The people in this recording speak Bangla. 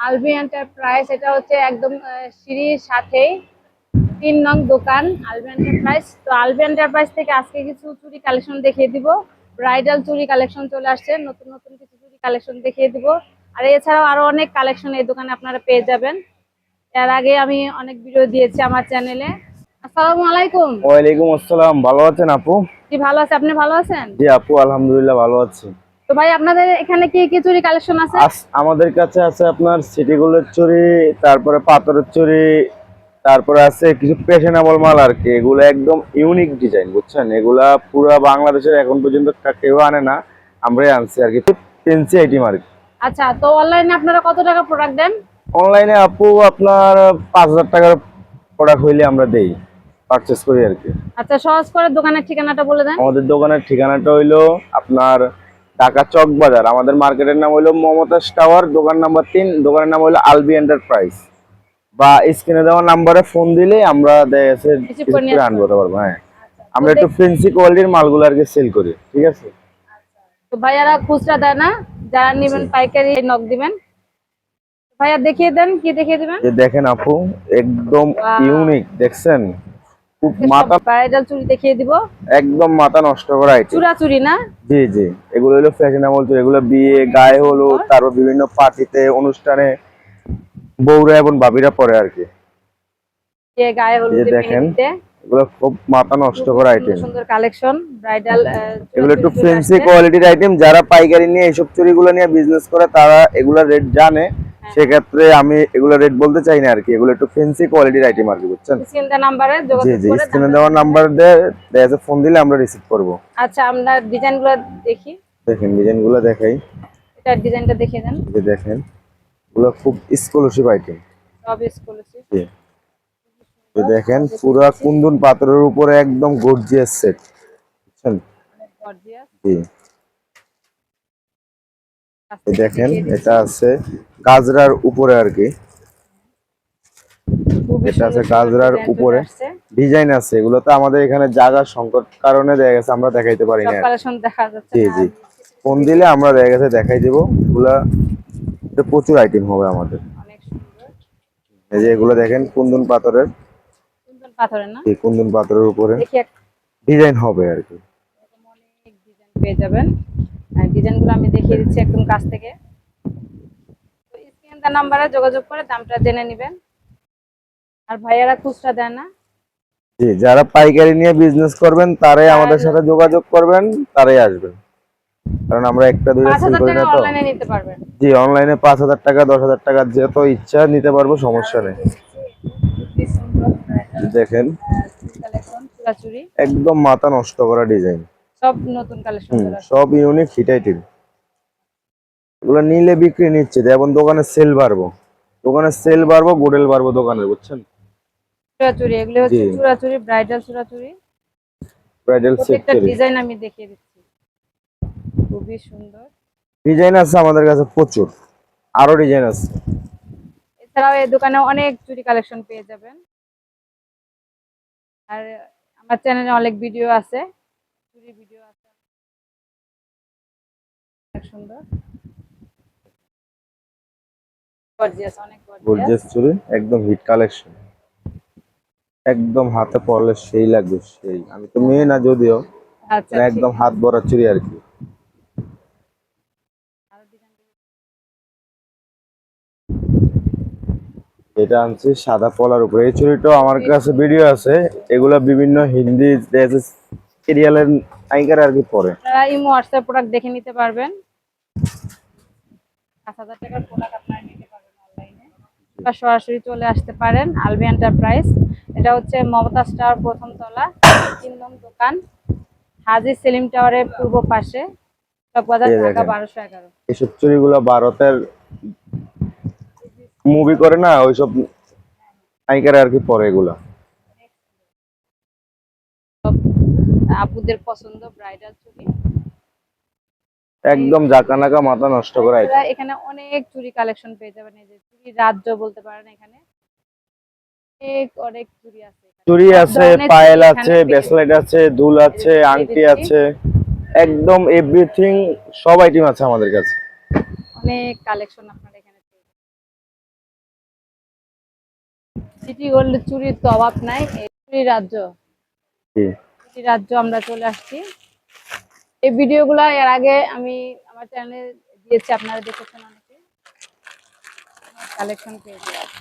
আলবি এন্টারপ্রাইজ এটা হচ্ছে একদম সিঁড়ির সাথেই তিন নং দোকান আলবি এন্টারপ্রাইজ তো আলবি এন্টারপ্রাইজ থেকে আজকে কিছু চুরি কালেকশন দেখিয়ে দিব। ব্রাইডাল চুরি কালেকশন চলে আসছে নতুন নতুন কিছু চুরি কালেকশন দেখিয়ে দিব। আর এছাড়াও আরও অনেক কালেকশন এই দোকানে আপনারা পেয়ে যাবেন। এর আগে আমি অনেক ভিডিও দিয়েছি আমার চ্যানেলে আসসালামু আলাইকুম। ওয়ালাইকুম আসসালাম ভালো আছেন আপু? জি ভালো আছে। আপনি ভালো আছেন? জি আপু আলহামদুলিল্লাহ ভালো আছি। তো ভাই আপনাদের এখানে কি কি চুরি কালেকশন আছে? আমাদের কাছে আছে আপনার সিটি গোল্ডের চুরি তারপরে পাথরের চুরি তারপরে আছে কিছু পেশনেবল মাল আর কি। এগুলো একদম ইউনিক ডিজাইন বুঝছেন? এগুলা পুরো বাংলাদেশের এখন পর্যন্ত কেউ আনে না আমরাই আনছি আর কি। পেন্সি আইটেম আর কি। আচ্ছা তো অনলাইনে আপনারা কত টাকা প্রোডাক্ট দেন? অনলাইনে আপু আপনার পাঁচ হাজার টাকার প্রোডাক্ট হইলে আমরা দেই পারচেস করি আর কি। আচ্ছা সহজ করে দোকানের ঠিকানাটা বলে দেন। আমাদের দোকানের ঠিকানাটা হইল আপনার ঢাকা চক বাজার। আমাদের মার্কেটের নাম হলো মমতাজ টাওয়ার দোকান নাম্বার তিন। দোকানের নাম হলো আলবি এন্টারপ্রাইজ। বা স্ক্রিনে দেওয়া নাম্বারে ফোন দিলে আমরা। আনব পারব হ্যাঁ। আমরা একটু ফেন্সি কোয়ালিটির মালগুলো আর কি সেল করি ঠিক আছে? তো ভাইয়ারা খুচরা দেয় না? যারা নেবেন পাইকারি নক দিবেন? ভাইয়া দেখিয়ে দেন কি দেখিয়ে দিবেন? দেখেন আপু একদম ইউনিক দেখছেন? মাথা ব্রাইডাল চুরি দেখিয়ে দিব। একদম মাথা নষ্ট করা আইটেম চূড়া না? জি জি। এগুলো হলো ফ্যাশনেবল চুরি এগুলো বিয়ে গায়ে হলো তারপর বিভিন্ন পার্টিতে অনুষ্ঠানে বউরা এবং ভাবিরা পরে আর কি। যে গায়ে হলুদে দেখেন, এগুলো খুব মাথা নষ্ট করা আইটেম সুন্দর কালেকশন ব্রাইডাল এগুলো একটু ফ্যান্সি কোয়ালিটির আইটেম যারা পাইকারি নিয়ে এইসব চুরিগুলো নিয়ে বিজনেস করে তারা এগুলা রেট জানে। সেক্ষেত্রে আমি এগুলো রেট বলতে চাই না আর কি। এগুলো একটু ফেন্সি কোয়ালিটির আইটেম আর কি বুঝছেন? জি স্ক্রিনে দামটা- দেওয়া নাম্বার দিয়ে ফোন দিলে আমরা রিসিভ করব। আচ্ছা আমরা ডিজাইনগুলো দেখি। দেখেন ডিজাইনগুলো দেখাই। এটার ডিজাইনটা দেখিয়ে দেন। এই দেখেন এগুলো খুব এক্সক্লুসিভ আইটেম সব এক্সক্লুসিভ জি। এই দেখেন পুরা কুন্দন পাথরের উপরে একদম গর্জিয়াস সেট বুঝছেন? গর্জিয়াস জি। দেখেন এটা আছে গাজরার উপরে আর কি এটা আছে গাজরার উপরে। ডিজাইন আছে এগুলো তো আমাদের এখানে জায়গার সংকট কারণে দেখা গেছে আমরা দেখাইতে পারি না জি জি। ফোন দিলে আমরা দেখা গেছে দেখাই দিব। এগুলা প্রচুর আইটেম হবে আমাদের। এই যে এগুলো দেখেন কুন্দন পাথরের। সুন্দর পাথরের না? এই কুন্দন পাথরের উপরে। ডিজাইন হবে আর কি। অনেক ডিজাইন পেয়ে যাবেন। ডিজাইনগুলো আমি দেখিয়ে দিচ্ছি একদম কাছ থেকে। তো স্ক্রিন নাম্বারে যোগাযোগ করে দামটা জেনে নেবেন। আর ভাইয়ারা খুচরা দেয় না। জি যারা পাইকারি নিয়ে বিজনেস করবেন তারাই আমাদের সাথে যোগাযোগ করবেন তারাই আসবেন। কারণ আমরা একটা দুইটা সেল করি না তো অনলাইনে নিতে পারবেন। জি অনলাইনে পাঁচ হাজার টাকা দশ হাজার টাকা যত ইচ্ছা নিতে পারব সমস্যা নেই। দেখেন। একদম মাথা নষ্ট করা ডিজাইন সব নতুন কালেকশন সব ইউনিক হিট আইটেম এগুলো নিলে বিক্রি নিচ্ছে যেমন দোকানে সেল বাড়বো। দোকানে সেল বাড়বো গোডেল বাড়বো দোকানে বুঝছেন? চুরাচুরি এগুলো হচ্ছে চুরাচুরি ব্রাইডাল চুরাচুরি ব্রাইডাল সেট ডিজাইন আমি দেখিয়ে দিচ্ছি। খুবই সুন্দর। ডিজাইন আছে আমাদের কাছে প্রচুর। আরও ডিজাইন আছে। এছাড়াও এই দোকানে অনেক চুরি কালেকশন পেয়ে যাবেন। আর আমার চ্যানেলে অনেক ভিডিও আছে। চুরি ভিডিও আছে অনেক সুন্দর। গর্জিয়াস অনেক গর্জিয়াস চুড়ি একদম হিট কালেকশন একদম হাতে পরলে সেই লাগবে সেই। আমি তো মেয়ে না যদিও আচ্ছা মানে একদম হাত ভরা চুড়ি আর কি। এটা আনছি সাদা পলার উপরে। এই চুড়িটাও আমার কাছে ভিডিও আছে। এগুলা বিভিন্ন হিন্দি সিরিয়ালের নায়িকার আর কি পরে? আপনারা ইমো হোয়াটসঅ্যাপ প্রোডাক্ট দেখে নিতে পারবেন। পাঁচ হাজার টাকার প্রোডাক্ট আপনারা নিতে পারবেন অনলাইনে বা সরাসরি চলে আসতে পারেন আলবি এন্টারপ্রাইজ এটা হচ্ছে মমতাজ টাওয়ার প্রথম তলা তিন নং দোকান হাজি সেলিম টাওয়ারের পূর্ব পাশে চকবাজার ঢাকা দেখেন। বারোশো এগারো। এইসব চুড়িগুলো ভারতের মুভি করে না ওইসব নায়িকার আর কি পরে এগুলা। আপুদের পছন্দ ব্রাইডাল চুরি একদম জাকানাকা মাথা নষ্ট করা এখানে অনেক চুরি কালেকশন পেয়ে যাবেন এই যে চুরি রাজ্য বলতে পারেন এখানে। অনেক অনেক চুরি আছে। চুড়ি আছে পায়েল আছে ব্রেসলেট আছে দুল আছে আংটি আছে একদম এভরিথিং সব আইটেম আছে আমাদের কাছে। অনেক কালেকশন আপনারা এখানে পেয়ে যাবেন। সিটি গোল্ডের চুরির তো অভাব নাই এই চুরি রাজ্য। জি। চুরি রাজ্য আমরা চলে আসছি। এই ভিডিওগুলো এর আগে আমি আমার চ্যানেলে দিয়েছি, আপনারা দেখেছেন অনেকে। কালেকশন পেয়ে যাবেন